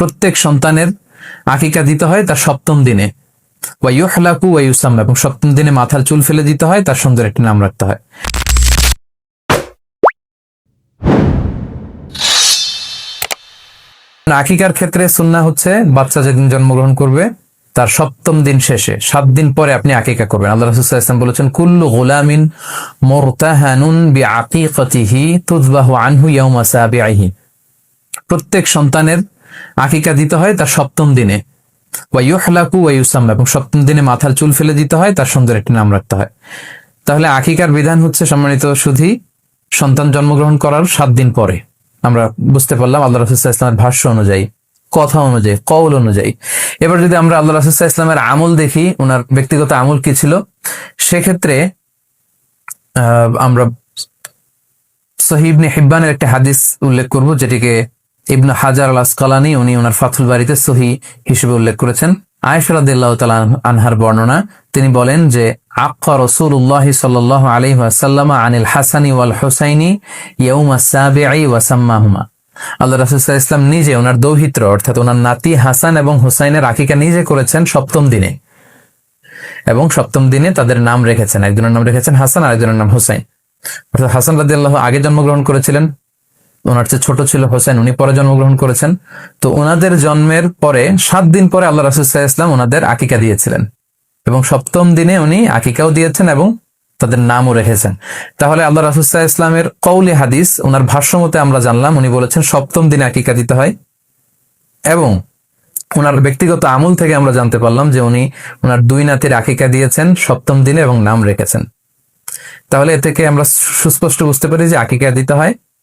প্রত্যেক সন্তানের আকিকা দিতে হয় তার সপ্তম দিনে। ওয়াইহালাকু ওয়াইউসাম এবং সপ্তম দিনে মাথার চুল ফেলে দিতে হয়, তার সুন্দর একটি নাম রাখতে হয়। আকিকার ক্ষেত্রে সুন্না হচ্ছে, বাচ্চা যেদিন জন্মগ্রহণ করবে, তার সপ্তম দিন শেষে, সাত দিন পরে আপনি আকিকা করবেন। আল্লাহ রসুল্লাহ ইসলাম বলেছেন, কুল্লু গোলামিন মোরতাহানুন বি আকিকতিহি তুজবাহু আনহু ইয়াউমা সাবিআহি প্রত্যেক সন্তানের আকিকা দিতে হয় তার সপ্তম দিনে। ওয়াইউসাম এবং সপ্তম দিনে মাথার চুল ফেলে দিতে হয়, তার সুন্দর একটি নাম রাখতে হয়। তাহলে আকিকার বিধান হচ্ছে সম্মানিত সুধি, সন্তান জন্মগ্রহণ করার সাত দিন পরে। আমরা বুঝতে পারলাম আল্লাহ রসুল্লাহ ইসলামের ভাষ্য অনুযায়ী, কথা অনুযায়ী, কৌল অনুযায়ী। এবার যদি আমরা আল্লাহ রসুল্লাহ ইসলামের আমল দেখি ওনার ব্যক্তিগত আমল কি ছিল, সেক্ষেত্রে আমরা সহিবনে হিব্বানের একটা হাদিস উল্লেখ করব, যেটিকে ইবনু হাজার আল আসকালানি উনি ওনার ফাথুল বাড়িতে সহি হিসেবে উল্লেখ করেছেন। আনহার বর্ণনা, তিনি বলেন যে, আক্কা আলাইহি ওয়াসাল্লাম আনিল হাসানি ওয়াল হুসাইনি আল্লাহ রাসূল সাল্লাল্লাহু আলাইহি ওয়াসাল্লাম নিজে ওনার দৌহিত্র, অর্থাৎ ওনার নাতি হাসান এবং হুসাইনের আকিকা নিজে করেছেন সপ্তম দিনে। এবং সপ্তম দিনে তাদের নাম রেখেছেন, একজনের নাম রেখেছেন হাসান আর একজনের নাম হুসাইন। অর্থাৎ হাসান রাদিয়াল্লাহু আগে জন্মগ্রহণ করেছিলেন। ওনার চেয়ে ছোট ছিল হোসেন, উনি পরে জন্মগ্রহণ করেছেন। তো ওনাদের জন্মের পরে, সাত দিন পরে আল্লাহ রাসুল্লাহ ইসলাম ওনাদের আকিকা দিয়েছিলেন। এবং সপ্তম দিনে উনি আকিকাও দিয়েছেন এবং তাদের নামও রেখেছেন। তাহলে আল্লাহ রাসুল্লাহ ইসলামের কৌলি হাদিস, ওনার ভাষ্য মতে আমরা জানলাম, উনি বলেছেন সপ্তম দিনে আকিকা দিতে হয়। এবং ওনার ব্যক্তিগত আমল থেকে আমরা জানতে পারলাম যে উনি ওনার দুই নাতির আকিকা দিয়েছেন, সপ্তম দিনে এবং নাম রেখেছেন। তাহলে এ থেকে আমরা সুস্পষ্ট বুঝতে পারি যে আকিকা দিতে হয়।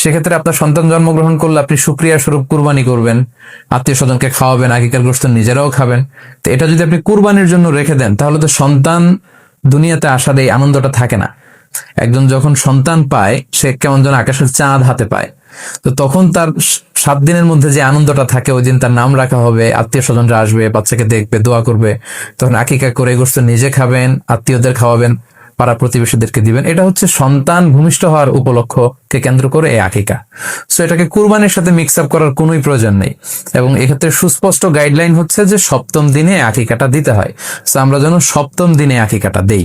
সেক্ষেত্রে আপনার সন্তান জন্মগ্রহণ করলে আপনি সুক্রিয়া স্বরূপ কুরবানি করবেন আত্মীয় স্বজনকে খাওয়াবেন আকিকার গোস্ত নিজেরাও খাবেন। তো এটা যদি আপনি কুরবানির জন্য রেখে দেন, তাহলে তো সন্তান দুনিয়াতে আসার এই আনন্দটা থাকে না। একজন যখন সন্তান পায়, সে কেমন যেন আকাশের চাঁদ হাতে পায়। তো তখন তার সাত দিনের মধ্যে যে আনন্দটা থাকে, ওই দিন তার নাম রাখা হবে আত্মীয় স্বজনরা আসবে, বাচ্চাকে দেখবে, দোয়া করবে। তখন আকিকা করে গোস্ত নিজে খাবেন, আত্মীয়দের খাওয়াবেন। পাড়া প্রতিবেশীদেরকে দিবেন। এটা হচ্ছে সন্তান ভূমিষ্ঠ হওয়ার উপলক্ষকে কেন্দ্র করে এই আকিকা। সো এটাকে কুরবানির সাথে মিক্স আপ করার কোনোই প্রয়োজন নেই। এবং এক্ষেত্রে সুস্পষ্ট গাইডলাইন হচ্ছে যে সপ্তম দিনে আকিকাটা দিতে হয়। সো আমরা যেন সপ্তম দিনে আকিকাটা দেই।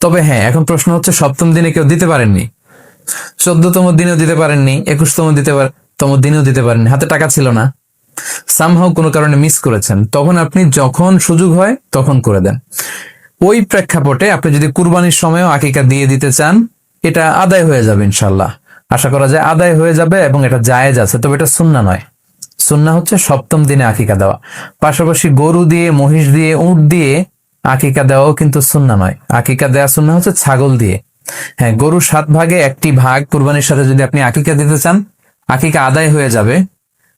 তবে হ্যাঁ এখন প্রশ্ন হচ্ছে সপ্তম দিনে কেউ দিতে পারেননি। চোদ্দতম দিনেও দিতে পারেননি, একুশতম দিতে তম দিনেও দিতে পারেননি। হাতে টাকা ছিল না। সামহাও কোনো কারণে মিস করেছেন। তখন আপনি যখন সুযোগ হয় তখন করে দেন। ওই প্রেক্ষাপটে আপনি যদি কুরবানির সময়ও আকিকা দিয়ে দিতে চান, এটা আদায় হয়ে যাবে ইনশাল্লাহ আশা করা যায় আদায় হয়ে যাবে এবং এটা জায়েজ আছে, তবে এটা সুন্না নয়। সুন্না হচ্ছে সপ্তম দিনে আকিকা দেওয়া। পাশাপাশি গরু দিয়ে, মহিষ দিয়ে, উট দিয়ে আকিকা দেওয়াও কিন্তু সুন্না নয়। আকিকা দেওয়া সুন্না হচ্ছে ছাগল দিয়ে। হ্যাঁ গরু সাত ভাগে একটি ভাগ কুরবানির সাথে যদি আপনি আকিকা দিতে চান, আকিকা আদায় হয়ে যাবে।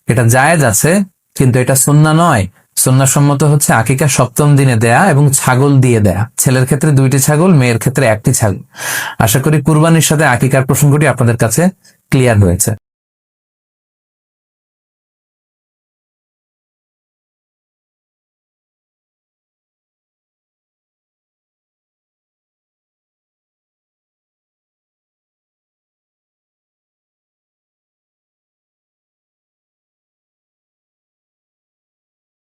এটা জায়েজ আছে, কিন্তু এটা সুন্না নয়। সুন্না সম্মত হচ্ছে আকিকা সপ্তম দিনে দেয়া এবং ছাগল দিয়ে দেয়া। ছেলের ক্ষেত্রে দুইটি ছাগল, মেয়ের ক্ষেত্রে একটি ছাগল। আশা করি কুরবানির সাথে আকিকার প্রসঙ্গটি আপনাদের কাছে ক্লিয়ার হয়েছে।